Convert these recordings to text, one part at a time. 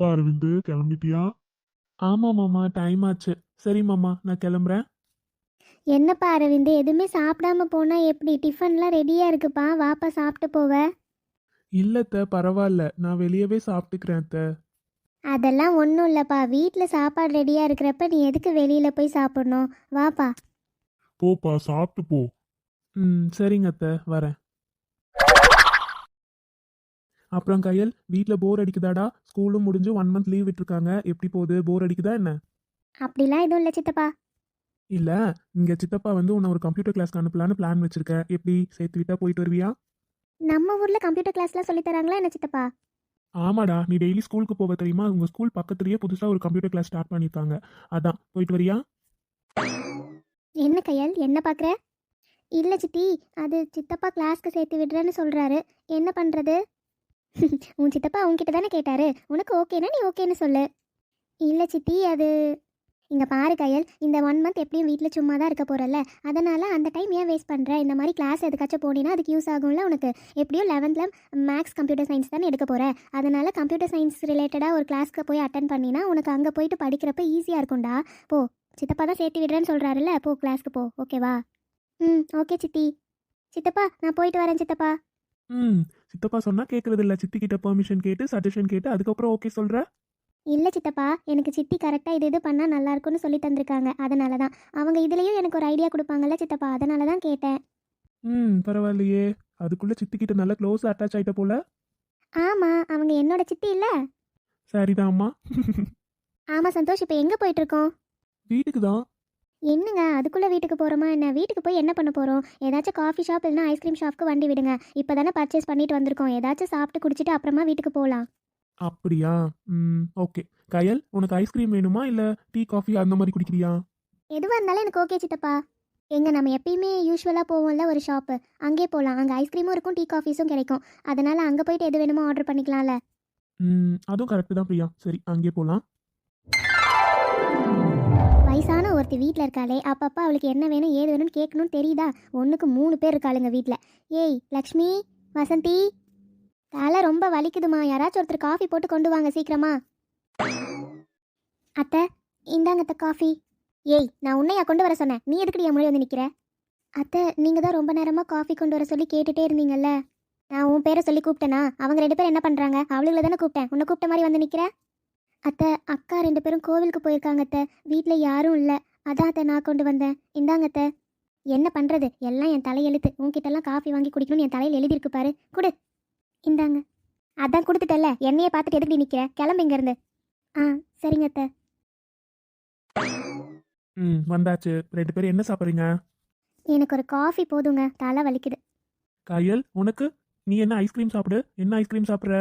வாப்பா அரவிந்து கிளம்பிட்டியா? ஆமா மாமா டைம் ஆச்சு. சரி மாமா நான் கிளம்புறேன். என்னப்பா அரவிந்த் எதுவுமே சாப்பிடாம போனா எப்படி? டிஃபன்லாம் ரெடியா இருக்குப்பா. வாப்பா சாப்பிட்டு போவ. இல்லத்த பரவாயில்ல. நான் வெளியவே சாப்பிட்டுக்கிறேன் அத்த. அதெல்லாம் ஒன்றும் இல்லைப்பா. வீட்டில் சாப்பாடு ரெடியாக இருக்கிறப்ப நீ எதுக்கு வெளியில் போய் சாப்பிடணும்? வாப்பா. போப்பா சாப்பிட்டு போ. ம் சரிங்க அத்த. வரேன். அப்புறம் கையல் வீட்டில் போர் அடிக்குதாடா? ஸ்கூலும் முடிஞ்சு ஒன் மந்த் லீவ் விட்டுருக்காங்க. எப்படி போகுது? போர் அடிக்குதா என்ன? அப்படிலாம் எதுவும் இல்லை சித்தப்பா. இல்ல இங்க சித்தப்பா வந்து உன்னை ஒரு கம்ப்யூட்டர் கிளாஸ்க்கு அனுப்பலான்னு பிளான் வச்சிருக்கேன் எப்படி? சேர்த்து விட்டா போயிட்டு வருவியா? நம்ம ஊரில் கம்ப்யூட்டர் கிளாஸ்லாம் சொல்லித் தராங்களா என்ன சித்தப்பா? ஆமாடா நீ டெய்லி ஸ்கூலுக்கு போக தெரியுமா? உங்க ஸ்கூல் பக்கத்துலயே புதுசா ஒரு கம்ப்யூட்டர் கிளாஸ் ஸ்டார்ட் பண்ணிருக்காங்க. அதான் போயிட்டு வரியா? என்ன கையல்? என்ன பார்க்குற இல்லை சித்தி அது சித்தப்பா கிளாஸ்க்கு சேர்த்து விடுறேன்னு சொல்கிறாரு என்ன பண்ணுறது உன் சித்தப்பா உன்கிட்ட தானே கேட்டாரு. உனக்கு ஓகேனா நீ ஓகேன்னு சொல்லு. இல்லை சித்தி அது இங்கே பாரு கையல் இந்த ஒன் மந்த் எப்படியும் வீட்டில் சும்மா தான் இருக்க போகிறல்ல அதனால் அந்த டைம் ஏன் வேஸ்ட் பண்ணுற இந்த மாதிரி கிளாஸ் எதுக்காச்சும் போனீங்கன்னா அதுக்கு யூஸ் ஆகும்ல உனக்கு. எப்படியும் லெவன்த்தில் மேக்ஸ் கம்ப்யூட்டர் சயின்ஸ் தானே எடுக்க போகிற அதனால் கம்ப்யூட்டர் சயின்ஸ் ரிலேட்டடாக ஒரு கிளாஸ்க்கு போய் அட்டன் பண்ணினா உனக்கு அங்கே போயிட்டு படிக்கிறப்ப ஈஸியாக இருக்கும்டா. போ சித்தப்பா தான் சேர்த்து விடுறேன்னு சொல்கிறாருல்ல போ கிளாஸ்க்கு போ. ஓகேவா ம் ஓகே சித்தி. சித்தப்பா நான் போயிட்டு வரேன் சித்தப்பா. ம் சித்தப்பா சொன்னா கேக்குறது இல்ல சித்தி கிட்ட பெர்மிஷன் கேட்டு சஜஷன் கேட்டு அதுக்கப்புறம் ஓகே சொல்ற? இல்லை சித்தப்பா எனக்கு சித்தி கரெக்டாக இது இது பண்ணால் நல்லா இருக்கும்னு சொல்லி தந்திருக்காங்க. அதனால தான் அவங்க இதுலேயும் எனக்கு ஒரு ஐடியா கொடுப்பாங்கல்ல சித்தப்பா அதனால தான் கேட்டேன். ம் பரவாயில்லையே. அதுக்குள்ள சித்தி கிட்ட நல்லா க்ளோஸ் அட்டாச் ஆயிட்ட போல? ஆமாம் அவங்க என்னோட சித்தி இல்லை. சரிதாம்மா. ஆமாம் சந்தோஷ் இப்போ எங்கே போயிட்டுருக்கோம் வீட்டுக்கு தான். என்னங்க அதுக்குள்ளே வீட்டுக்கு போகிறோமா என்ன? வீட்டுக்கு போய் என்ன பண்ண போகிறோம் ஏதாச்சும் காஃபி ஷாப் இல்லைனா ஐஸ்கிரீம் ஷாப்க்கு வண்டி விடுங்க. இப்போ தானே பர்ச்சேஸ் பண்ணிட்டு வந்திருக்கோம். ஏதாச்சும் சாப்பிட்டு குடிச்சிட்டு அப்புறமா வீட்டுக்கு போகலாம் அப்படியா? ம் ஓகே கயல் உனக்கு ஐஸ்கிரீம் வேணுமா? இல்ல டீ காஃபி அந்த மாதிரி குடிக்கிறியா? எதுவாக இருந்தாலும் எனக்கு ஓகே சித்தப்பா. எங்க நம்ம எப்பயுமே யூஸ்வலாக போவோம்ல ஒரு ஷாப்பு அங்கே போகலாம் அங்கே ஐஸ்கிரீமும் இருக்கும் டீ காஃபீஸும் கிடைக்கும். அதனால் அங்கே போயிட்டு எது வேணுமோ ஆர்டர் பண்ணிக்கலாம்ல. ம் அதுவும் கரெக்டு தான் பிரியா. சரி அங்கே போலாம். வயசான ஒருத்தி வீட்டில் இருக்காளே அப்பப்போ அவளுக்கு என்ன வேணும் ஏது வேணும்னு கேட்கணும்னு தெரியுதா? ஒன்றுக்கு மூணு பேர் இருக்காளுங்க வீட்டில் ஏய் லக்ஷ்மி வசந்தி. தலை ரொம்ப வலிக்குதுமா யாராச்சும் ஒருத்தர் காஃபி போட்டு கொண்டு வாங்க சீக்கிரமா. அத்தை இந்தாங்க அத்தை காஃபி ஏய் நான் உன்னையா கொண்டு வர சொன்னேன். நீ எதுக்குடி என் மொழி வந்து நிற்கிற அத்தை நீங்கள் தான் ரொம்ப நேரமாக காஃபி கொண்டு வர சொல்லி கேட்டுட்டே இருந்தீங்கல்ல. நான் உன் பேரை சொல்லி கூப்பிட்டேனா? அவங்க ரெண்டு பேரும் என்ன பண்ணுறாங்க அவளுங்களை தானே கூப்பிட்டேன். உன்னை கூப்பிட்ட மாதிரி வந்து நிற்கிற அத்தை அக்கா ரெண்டு பேரும் கோவிலுக்கு போயிருக்காங்க அத்தை. வீட்டில் யாரும் இல்லை. அதான் அத்தை நான் கொண்டு வந்தேன். இந்தாங்க அத்தை. என்ன பண்ணுறது எல்லாம் என் தலையெழுத்து. உன்கிட்டலாம் காஃபி வாங்கி குடிக்கணும்னு என் தலையில் எழுதியிருக்கு பாரு. கொடு. இந்தாங்க. அதான் கொடுத்துட்டல என்னையே பார்த்துட்டு எதுக்கு நிற்கிற கிளம்பு இங்கேருந்து. ஆ சரிங்க அத்தை. ம் வந்தாச்சு. ரெண்டு பேரும் என்ன சாப்பிட்றீங்க? எனக்கு ஒரு காஃபி போதுங்க. தலை வலிக்குது. கயல் உனக்கு? நீ என்ன ஐஸ்கிரீம் சாப்பிடு? என்ன ஐஸ்கிரீம் சாப்பிட்ற?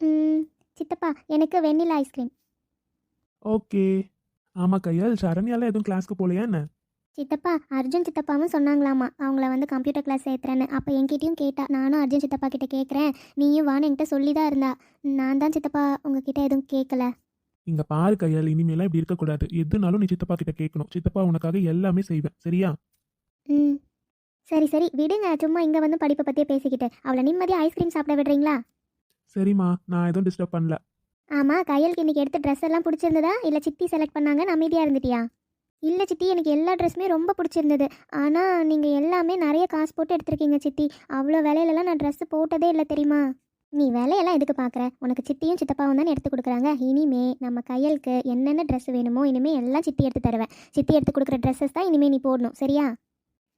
ம், சித்தப்பா எனக்கு வெண்ணிலா ஐஸ்கிரீம் ஓகே. ஆமா கையல் சரண்யால எதுவும் கிளாஸ்க்கு போலையா என்ன? சித்தப்பா அர்ஜுன் சித்தப்பாவும் சொன்னாங்களாமா அவங்கள வந்து கம்ப்யூட்டர் கிளாஸ் சேர்த்துறேன்னு. அப்போ என்கிட்டயும் கேட்டா நானும் அர்ஜுன் சித்தப்பா கிட்ட கேட்குறேன் நீயும் வான்னு என்கிட்ட சொல்லி தான் இருந்தா. நான் தான் சித்தப்பா உங்ககிட்ட எதுவும் கேட்கல இங்க பாரு கையல் இனிமேலாம் இப்படி இருக்கக்கூடாது. எதுனாலும் நீ சித்தப்பா கிட்ட கேட்கணும் சித்தப்பா உனக்காக எல்லாமே செய்வேன். சரியா? ம். சரி சரி. விடுங்க சும்மா இங்கே வந்து படிப்பை பற்றியே பேசிக்கிட்டு. அவளை நிம்மதியாக ஐஸ்கிரீம் சாப்பிட விடுறீங்களா? சரிம்மா நான் எதுவும் டிஸ்டர்ப் பண்ணல. ஆமாம் கையலுக்கு இன்னைக்கு எடுத்த ட்ரெஸ் எல்லாம் பிடிச்சிருந்ததா? இல்லை சித்தி செலக்ட் பண்ணாங்கன்னு அமைதியாக இருந்துட்டியா? இல்லை சித்தி எனக்கு எல்லா ட்ரெஸ்ஸுமே ரொம்ப பிடிச்சிருந்தது. ஆனால் நீங்கள் எல்லாமே நிறைய காசு போட்டு எடுத்திருக்கீங்க சித்தி. அவ்வளோ விலையிலலாம் நான் ட்ரெஸ்ஸு போட்டதே இல்லை தெரியுமா? நீ விலையெல்லாம் எதுக்கு பார்க்குற உனக்கு சித்தியும் சித்தப்பாவும் தானே எடுத்து கொடுக்குறாங்க. இனிமே நம்ம கையலுக்கு என்னென்ன ட்ரெஸ் வேணுமோ இனிமே எல்லாம் சித்தி எடுத்து தருவேன். சித்தி எடுத்து கொடுக்குற ட்ரெஸ்ஸஸ் தான் இனிமே நீ போடணும் சரியா?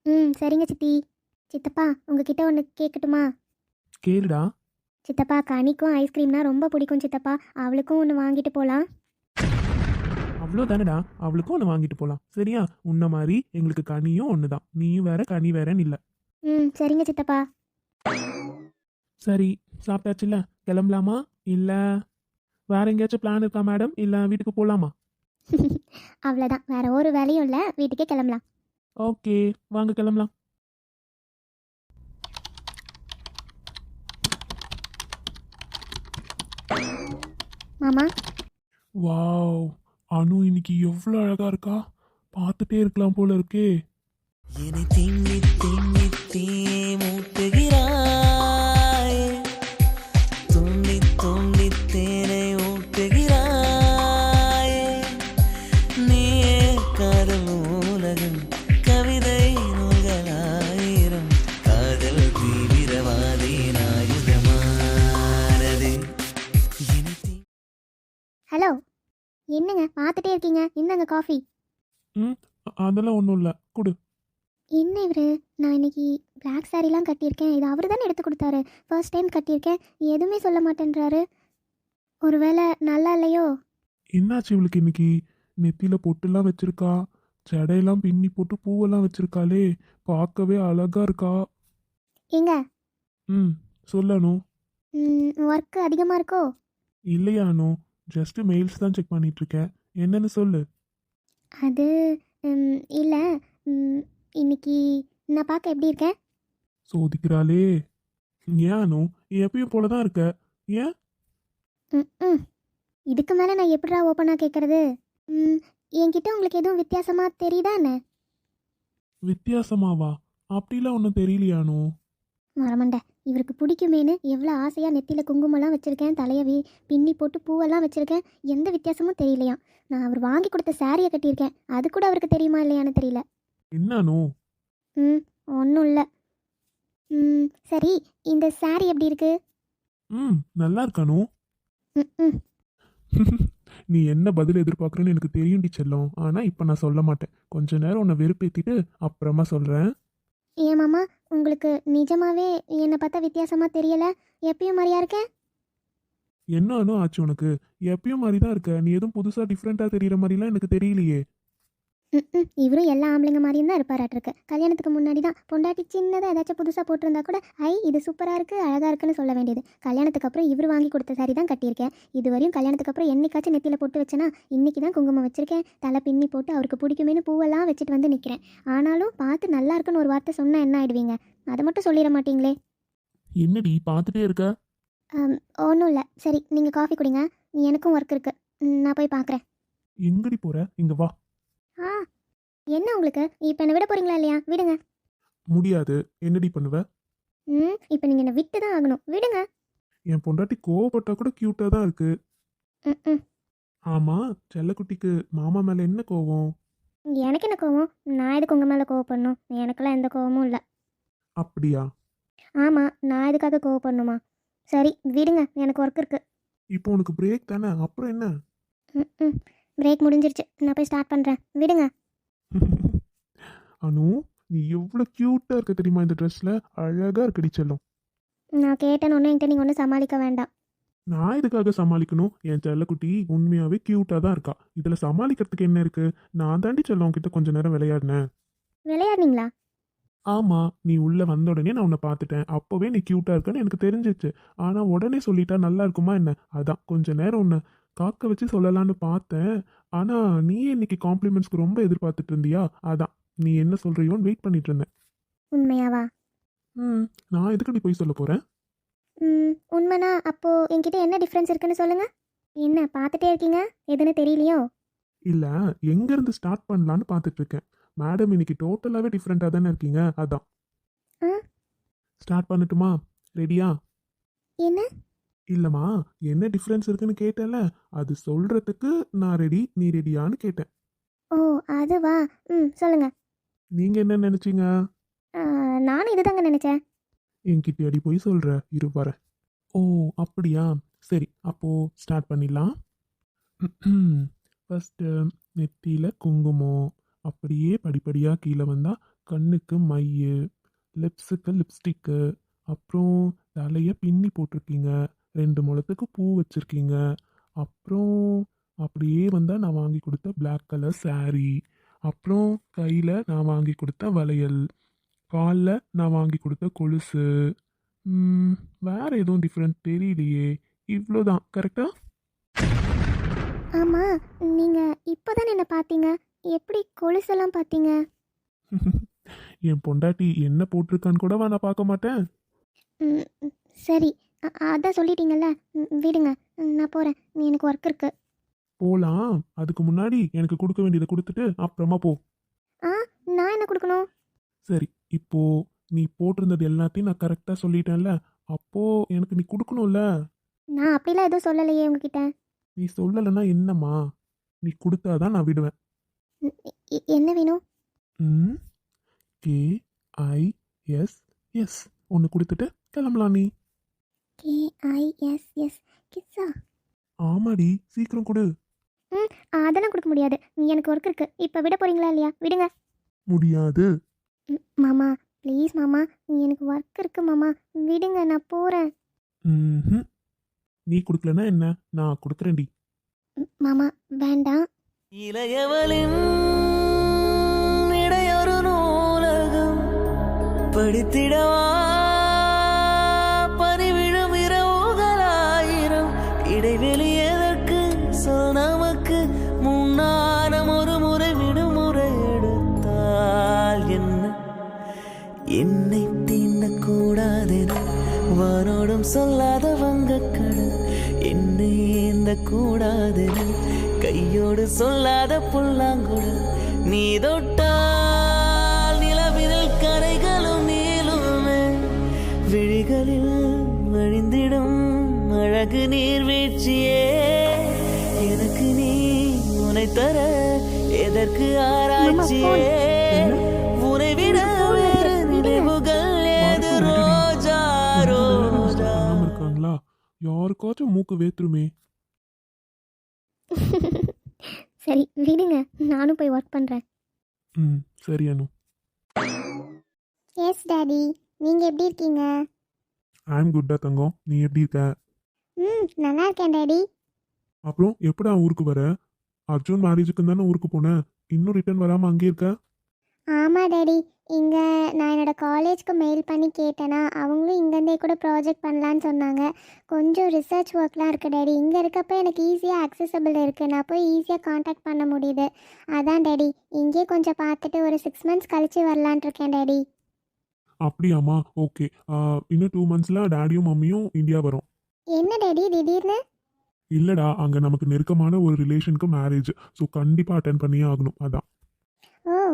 ம் சரிங்க சித்தி. சித்தப்பா உங்ககிட்ட ஒன்று கேட்கட்டுமா கேளுடா. சித்தப்பா கனிக்கும் ஐஸ்கிரீம்னா ரொம்ப பிடிக்கும் சித்தப்பா. அவளுக்கும் ஒன்று வாங்கிட்டு போகலாம் அவ்வளோதானடா அவளுக்கும் ஒன்று வாங்கிட்டு போகலாம் சரியா? உன்ன மாதிரி எங்களுக்கு கனியும் ஒன்று தான் நீயும் வேற கனி வேறன்னு இல்லை. ம் சரிங்க சித்தப்பா. சரி சாப்பிட்டாச்சுல்ல? கிளம்பலாமா? இல்லை வேற எங்கேயாச்சும் பிளான் இருக்கா மேடம் இல்லை வீட்டுக்கு போகலாமா அவ்வளோதான் வேற ஒரு வேலையும் இல்லை. வீட்டுக்கே கிளம்பலாம். ஓகே வாங்க கிளம்பலாம். மாமா வாவ் அனு இன்னைக்கு எவ்வளோ அழகா இருக்கா? பார்த்துட்டே இருக்கலாம் போல இருக்கே. என்னை திண்ணி திண்ணி தீ அதெல்லாம் ஒன்றும் இல்லை. கொடு. என்ன இவரு? நான் இன்னைக்கு பிளாக் சாரீலாம் கட்டியிருக்கேன். இது அவர் தானே எடுத்து கொடுத்தாரு. ஃபர்ஸ்ட் டைம் கட்டியிருக்கேன். எதுவுமே சொல்ல மாட்டேன்றாரு. ஒருவேளை நல்லா இல்லையோ? என்னாச்சு இவளுக்கு இன்னைக்கு? நெத்தியில் பொட்டுலாம் வச்சிருக்கா? ஜடையெல்லாம் பின்னி போட்டு பூவெல்லாம் வச்சிருக்காளே. பார்க்கவே அழகா இருக்கா? ஏங்க ம் சொல்லணும் ஒர்க்கு அதிகமாக இருக்கோ? இல்லையானோ ஜஸ்ட் மெயில்ஸ் தான் செக் பண்ணிட்டு இருக்கேன். என்னன்னு சொல்லு. அது இல்லை. இன்னைக்கு நான் பார்க்க எப்படி இருக்கேன் சோதிக்கிறாளே. ஏனோ எப்பயும் போல தான் இருக்க. ஏன்? ம், இதுக்கு மேலே நான் எப்படிடா ஓப்பனாக கேட்குறது என்கிட்ட உங்களுக்கு எதுவும் வித்தியாசமாக தெரியுதா என்ன? வித்தியாசமாவா? அப்படிலாம் ஒன்றும் தெரியலையானோ மரமண்ட. இவருக்கு பிடிக்குமேனு எவ்வளோ ஆசையாக நெத்தியில் குங்குமம்லாம் வச்சுருக்கேன் தலையவி பின்னி போட்டு பூவெல்லாம் வச்சுருக்கேன். எந்த வித்தியாசமும் தெரியலையாம் நான் அவர் வாங்கி கொடுத்த சாரியை கட்டியிருக்கேன். அது கூட அவருக்கு தெரியுமா இல்லையான்னு தெரியல. என்னானோ ம் ஒன்றும் இல்லை. ம் சரி இந்த சாரி எப்படி இருக்கு? ம் நல்லா இருக்கானோ ம் நீ என்ன பதில் எதிர்பார்க்குறேன்னு எனக்கு தெரியும்டி செல்லம். ஆனால் இப்போ நான் சொல்ல மாட்டேன். கொஞ்ச நேரம் உன்னை வெறுப்பேற்றிட்டு அப்புறமா சொல்கிறேன் ஏன் மாமா உங்களுக்கு நிஜமாவே என்னை பார்த்தா வித்தியாசமாக தெரியல? எப்பயும் மாதிரியா இருக்கேன் என்ன ஆச்சு உனக்கு? எப்பயும் மாதிரி தான் இருக்க. நீ எதுவும் புதுசாக டிஃப்ரெண்ட்டாக தெரியுற மாதிரிலாம் எனக்கு தெரியலையே. ம் இவரும் எல்லா ஆம்பளைங்க மாதிரியும் தான் இருப்பாராட்டிருக்கு. கல்யாணத்துக்கு முன்னாடி தான் பொண்டாட்டி சின்னதாக ஏதாச்சும் புதுசாக போட்டிருந்தா கூட ஐ இது சூப்பராக இருக்குது அழகாக இருக்குன்னு சொல்ல வேண்டியது. கல்யாணத்துக்கு அப்புறம் இவர் வாங்கி கொடுத்த சாரி தான் கட்டியிருக்கேன். இது வரையும் கல்யாணத்துக்கு அப்புறம் என்னைக்காச்சும் நெத்தியில் போட்டு வச்சேனா இன்னைக்கு தான் குங்குமம் வச்சிருக்கேன். தலை பின்னி போட்டு அவருக்கு பிடிக்குமேனு பூவெல்லாம் வச்சுட்டு வந்து நிற்கிறேன் ஆனாலும் பார்த்து நல்லா இருக்குன்னு ஒரு வார்த்தை சொன்னால் என்ன ஆயிடுவீங்க? அதை மட்டும் சொல்லிட மாட்டீங்களே? என்னடி பார்த்துட்டே இருக்க? ஒன்றும் இல்லை. சரி நீங்கள் காஃபி குடிங்க. எனக்கும் ஒர்க் இருக்குது நான் போய் பார்க்குறேன் எங்கடி போற? இங்க வா. ஆ என்ன உங்களுக்கு? இப்போ என்னை விட போகிறீங்களா இல்லையா? விடுங்க. முடியாது. என்னடி பண்ணுவ? ம் இப்போ நீங்கள் என்னை விட்டு தான் ஆகணும். விடுங்க. என் பொண்டாட்டி கோவப்பட்டா கூட க்யூட்டாக தான் இருக்கு. ம் ம். ஆமா செல்லக்குட்டிக்கு மாமா மேல என்ன கோவம்? எனக்கு என்ன கோவம்? நான் எதுக்கு உங்கள் மேலே கோவப்படணும்? எனக்கெல்லாம் எந்த கோவமும் இல்லை. அப்படியா? ஆமாம் நான் எதுக்காக கோவப்படணுமா? சரி விடுங்க. எனக்கு ஒர்க் இருக்குது இப்போ உனக்கு பிரேக் தானே? அப்புறம் என்ன? ம் ம். பிரேக் முடிஞ்சிருச்சு. நான் போய் ஸ்டார்ட் பண்ணுறேன் விடுங்க. அனு நீ எவ்வளோ க்யூட்டாக இருக்க தெரியுமா இந்த ட்ரெஸ்ல அழகா இருக்கடி செல்லம். நான் கேட்டேன்னு ஒன்றும் என்கிட்ட நீங்கள் ஒன்றும் சமாளிக்க வேண்டாம். நான் இதுக்காக சமாளிக்கணும்? என் செல்லக்குட்டி உண்மையாவே க்யூட்டாக தான் இருக்கா. இதில் சமாளிக்கிறதுக்கு என்ன இருக்கு? நான் தாண்டி செல்லம் கிட்ட கொஞ்ச நேரம் விளையாடினேன். விளையாடுனீங்களா? ஆமா நீ உள்ள வந்த உடனே நான் உன்னை பார்த்துட்டேன். அப்போவே நீ க்யூட்டா இருக்கன்னு எனக்கு தெரிஞ்சிச்சு. ஆனா உடனே சொல்லிட்டா நல்லா இருக்குமா என்ன? அதான் கொஞ்ச நேரம் உன்னை காக்க வச்சு சொல்லலாம்னு பார்த்தேன். ஆனா நீ இன்னைக்கு காம்ப்ளிமெண்ட்ஸ்க்கு ரொம்ப எதிர்பார்த்துட்டு இருந்தியா? அதான் நீ என்ன சொல்றியோன்னு வெயிட் பண்ணிட்டு இருந்தேன். உண்மையாவா? ம் நான் எதுக்கு போய் சொல்ல போறேன்? ம் உண்மைனா அப்போது என்கிட்ட என்ன டிஃப்ரென்ஸ் இருக்குன்னு சொல்லுங்கள் என்ன பார்த்துட்டே இருக்கீங்க? எதுன்னு தெரியலையோ? இல்ல எங்க இருந்து ஸ்டார்ட் பண்ணலான்னு பார்த்துட்டு இருக்கேன். மேடம் இன்னைக்கு டோட்டலாவே டிஃப்ரெண்டா தானே இருக்கீங்க அதான். ஆ? ஸ்டார்ட் பண்ணட்டுமா? ரெடியா என்ன? இல்லம்மா என்ன டிஃப்ரென்ஸ் இருக்குன்னு கேட்டேன்ல. அது சொல்றதுக்கு நான் ரெடி நீ ரெடியான்னு கேட்டேன். ஓ அதுவா? ம் சொல்லுங்கள் நீங்க என்ன நினைச்சீங்க? நானும் இதுதாங்க நினச்சேன். என்கிட்ட அடி போய் சொல்ற. இரு வரேன் ஓ அப்படியா? சரி அப்போ ஸ்டார்ட் பண்ணிடலாம். ஃபஸ்ட்டு நெத்தியில் குங்குமம். அப்படியே படிப்படியாக கீழே வந்தால் கண்ணுக்கு மைய லிப்ஸுக்கு லிப்ஸ்டிக்கு அப்புறம் தலையை பின்னி போட்டிருக்கீங்க. ரெண்டு முளத்துக்கு பூ வச்சுருக்கீங்க. அப்புறம் அப்படியே வந்தால் நான் வாங்கி கொடுத்த Black கலர் saree. அப்புறம் கையில் நான் வாங்கி கொடுத்த வளையல். காலில் நான் வாங்கி கொடுத்த கொலுசு. வேற எதுவும் டிஃப்ரெண்ட் தெரியலையே. இவ்வளோதான். கரெக்டா ஆமாம் நீங்கள் இப்போ தானே என்ன பார்த்தீங்க. எப்படி கொலுசெல்லாம் பார்த்தீங்க? என் பொண்டாட்டி என்ன போட்டிருக்கான்னு கூடவா நான் பார்க்க மாட்டேன். சரி. அதான் சொல்லிட்டீங்கல்ல. விடுங்க. நான் போகிறேன் எனக்கு ஒர்க் இருக்கு. போலாம். அதுக்கு முன்னாடி எனக்கு கொடுக்க வேண்டியதை கொடுத்துட்டு அப்புறமா போ. ஆ நான் என்ன கொடுக்கணும்? சரி இப்போ நீ போட்டிருந்தது எல்லாத்தையும் நான் கரெக்டாக சொல்லிட்டேன்ல. அப்போ எனக்கு நீ கொடுக்கணும்ல? நான் அப்படிலாம் எதுவும் சொல்லலையே உங்ககிட்ட. நீ சொல்லலைன்னா என்னம்மா? நீ கொடுத்தாதான் நான் விடுவேன். என்ன வேணும்? ம் கே ஐ எஸ் எஸ். ஒன்று கொடுத்துட்டு கிளம்பலாம் நீ. கேஐஎஸ்எஸ் கிஸ்ஸா ஆமாடி சீக்கிரம் கொடு. அதெல்லாம் கொடுக்க முடியாது. நீ எனக்கு ஒர்க் இருக்கு. இப்போ விட போறீங்களா இல்லையா? விடுங்க. முடியாது. ம், மாமா ப்ளீஸ் மாமா நீ எனக்கு ஒர்க் இருக்கு மாமா. விடுங்க நான் போகிறேன் ம்ஹும். நீ கொடுக்கலனா என்ன? நான் கொடுக்குறேன்டி. மாமா வேண்டாம். இளையவளின் இடையொரு நூலகம் படித்திடவா? சொல்லாத வங்கக்கடல் என்னை ஏந்த கூடாதென கையோடு சொல்லாத புல்லாங்குழல் நீ தொட்டால் நிலவினில் கரைகளும் நீளுமே. விழிகளில் வழிந்திடும் அழகு நீர்வீழ்ச்சியே எனக்கு நீ உனை தர எதற்கு ஆராய்ச்சியே? உனை விட யாருக்காச்சும் மூக்கு வேத்துருமே. சரி விடுங்க. நானும் போய் ஒர்க் பண்ணுறேன் ம் சரி அனு. எஸ் டாடி நீங்கள் எப்படி இருக்கீங்க? ஐம் குட்டா தங்கம். நீ எப்படி இருக்க? ம் நல்லா இருக்கேன் டாடி அப்புறம் எப்படா ஊருக்கு வர? அர்ஜுன் மேரேஜுக்கு தானே ஊருக்கு போனேன் இன்னும் ரிட்டர்ன் வராமல் அங்கே இருக்க? ஆமாம் டாடி. இங்கே நான் என்னோட காலேஜ்க்கு மெயில் பண்ணி கேட்டேனா அவங்களும் இங்கேருந்தே கூட ப்ராஜெக்ட் பண்ணலான்னு சொன்னாங்க. கொஞ்சம் ரிசர்ச் ஒர்க்லாம் இருக்குது டாடி. இங்கே இருக்கப்போ எனக்கு ஈஸியாக அக்சசபிள் இருக்குது நான் போய் ஈஸியாக காண்டாக்ட் பண்ண முடியுது. அதான் டாடி. இங்கேயே கொஞ்சம் பார்த்துட்டு ஒரு சிக்ஸ் மந்த்ஸ் கழிச்சு வரலான்ட்டு இருக்கேன் டாடி. அப்படியாம்மா? ஓகே. இன்னும் டூ மந்த்ஸில் டேடியும் மம்மியும் இந்தியா வரும். என்ன டாடி? திடீர்னு? இல்லைடா. அங்கே நமக்கு நெருக்கமான ஒரு ரிலேஷனுக்கு மேரேஜ் ஸோ கண்டிப்பாக அட்டன் பண்ணியே ஆகணும். அதான்.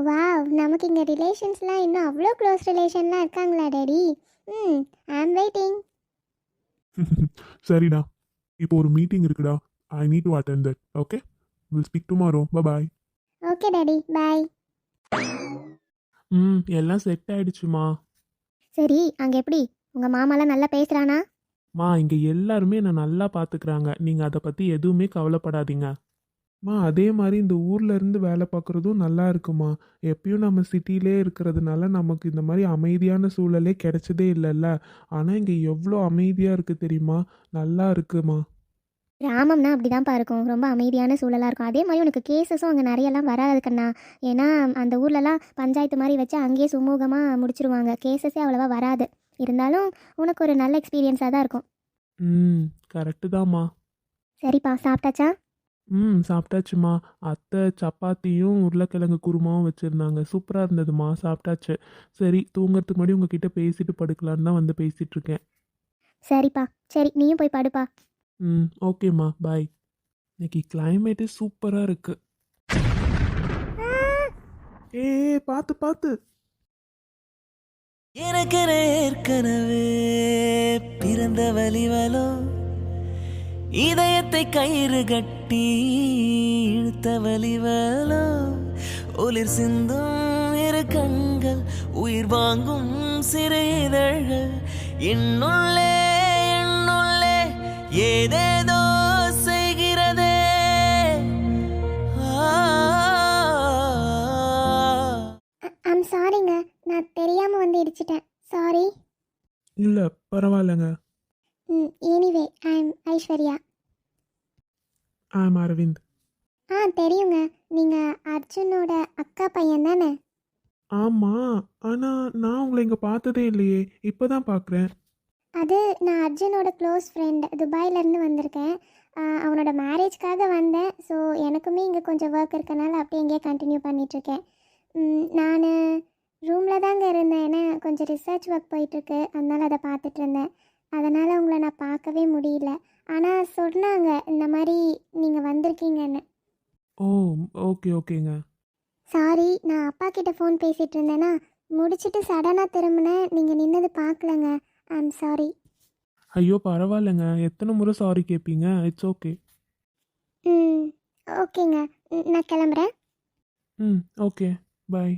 வாவ் நமக்கு இங்கே ரிலேஷன்ஸ்லாம் இன்னும் அவ்வளோ க்ளோஸ் ரிலேஷன்லாம் இருக்காங்களா டாடி? ம் ஐ ஆம் வெயிட்டிங் சரிடா. இப்போ ஒரு மீட்டிங் இருக்குடா. I need to attend that okay will speak tomorrow bye okay daddy bye hmm எல்லாம் செட் ஆயிடுச்சுமா. சரி அங்கே எப்படி? உங்கள் மாமாலாம் நல்லா பேசுகிறானா மா இங்கே எல்லாருமே என்னை நல்லா பார்த்துக்கிறாங்க நீங்கள் அதை பற்றி எதுவுமே கவலைப்படாதீங்க. மா அதே மாதிரி இந்த ஊர்ல இருந்து வேலை பார்க்குறதும் நல்லா இருக்குமா? எப்பயும் நம்ம சிட்டிலே இருக்கிறதுனால நமக்கு இந்த மாதிரி அமைதியான சூழலே கிடைச்சதே இல்லைல்ல. ஆனால் இங்கே எவ்வளோ அமைதியாக இருக்குது தெரியுமா? நல்லா இருக்குமா? கிராமம்னா அப்படிதான்ப்பா இருக்கும். ரொம்ப அமைதியான சூழலாக இருக்கும். அதே மாதிரி உனக்கு கேசஸும் அங்கே நிறையலாம் வராது கண்ணா. ஏன்னா அந்த ஊர்லலாம் பஞ்சாயத்து மாதிரி வச்சு அங்கேயே சுமூகமாக முடிச்சிருவாங்க. கேசஸே அவ்வளோவா வராது. இருந்தாலும் உனக்கு ஒரு நல்ல எக்ஸ்பீரியன்ஸாக தான் இருக்கும். ம் கரெக்டு தாம்மா. சரிப்பா சாப்பிட்டாச்சா? ம் சாப்பிட்டாச்சுமா. அத்தை சப்பாத்தியும் உருளைக்கிழங்கு குருமாவும் வச்சுருந்தாங்க. சூப்பராக இருந்ததுமா சாப்பிட்டாச்சு. சரி தூங்குறதுக்கு முன்னாடி உங்ககிட்ட பேசிட்டு படுக்கலான்னு தான் வந்து பேசிகிட்டு இருக்கேன் சரிப்பா. சரி நீயும் போய் படுப்பா. ம் ஓகேம்மா. பாய். இன்னைக்கு கிளைமேட்டு சூப்பராக இருக்கு. ஏ பார்த்து பார்த்து எனக்கு ஏற்கனவே. பிறந்த வலிவலோ இதயத்தை கயிறு கட்டி இழுத்த வலிவலோ ஒளிர் சிந்தும் இரு கண்கள் உயிர் வாங்கும் சிறு இதழ்கள் என்னுள்ளே என்னுள்ளே ஏதேதோ செய்கிறதே. ஐம் சாரிங்க நான் தெரியாமல் வந்து இடிச்சிட்டேன். சாரி இல்லை பரவாயில்லைங்க. ம் எனிவே ஐ ஐஸ்வர்யா. ஆம் அரவிந்த் ஆ தெரியுங்க. நீங்கள் அர்ஜுனோட அக்கா பையன் தானே? ஆமாம் ஆனால் நான் உங்களை இங்கே பார்த்ததே இல்லையே. இப்போ தான் பார்க்குறேன் அது நான் அர்ஜுனோட க்ளோஸ் ஃப்ரெண்ட் துபாயிலேருந்து வந்திருக்கேன். அவனோட மேரேஜ்க்காக வந்தேன். ஸோ எனக்குமே இங்கே கொஞ்சம் ஒர்க் இருக்கனால அப்படியே இங்கேயே கண்டினியூ பண்ணிகிட்ருக்கேன் நான் ரூமில் தாங்க இருந்தேன். ஏன்னா கொஞ்சம் ரிசர்ச் ஒர்க் போயிட்டுருக்கு. அதனால் அதை பார்த்துட்டு இருந்தேன். அதனால் உங்களை நான் பார்க்கவே முடியல. ஆனால் சொன்னாங்க இந்த மாதிரி நீங்கள் வந்திருக்கீங்கன்னு. ஓ ஓகே ஓகேங்க. சாரி நான் அப்பா கிட்ட ஃபோன் பேசிகிட்டு இருந்தேன்னா முடிச்சிட்டு சடனாக திரும்பினேன் நீங்கள் நின்னது பார்க்கலங்க ஐ எம் சாரி ஐயோ பரவாயில்லைங்க. எத்தனை முறை சாரி கேட்பீங்க இட்ஸ் ஓகே ம் ஓகேங்க. நான் கிளம்புறேன். ம் ஓகே. பாய்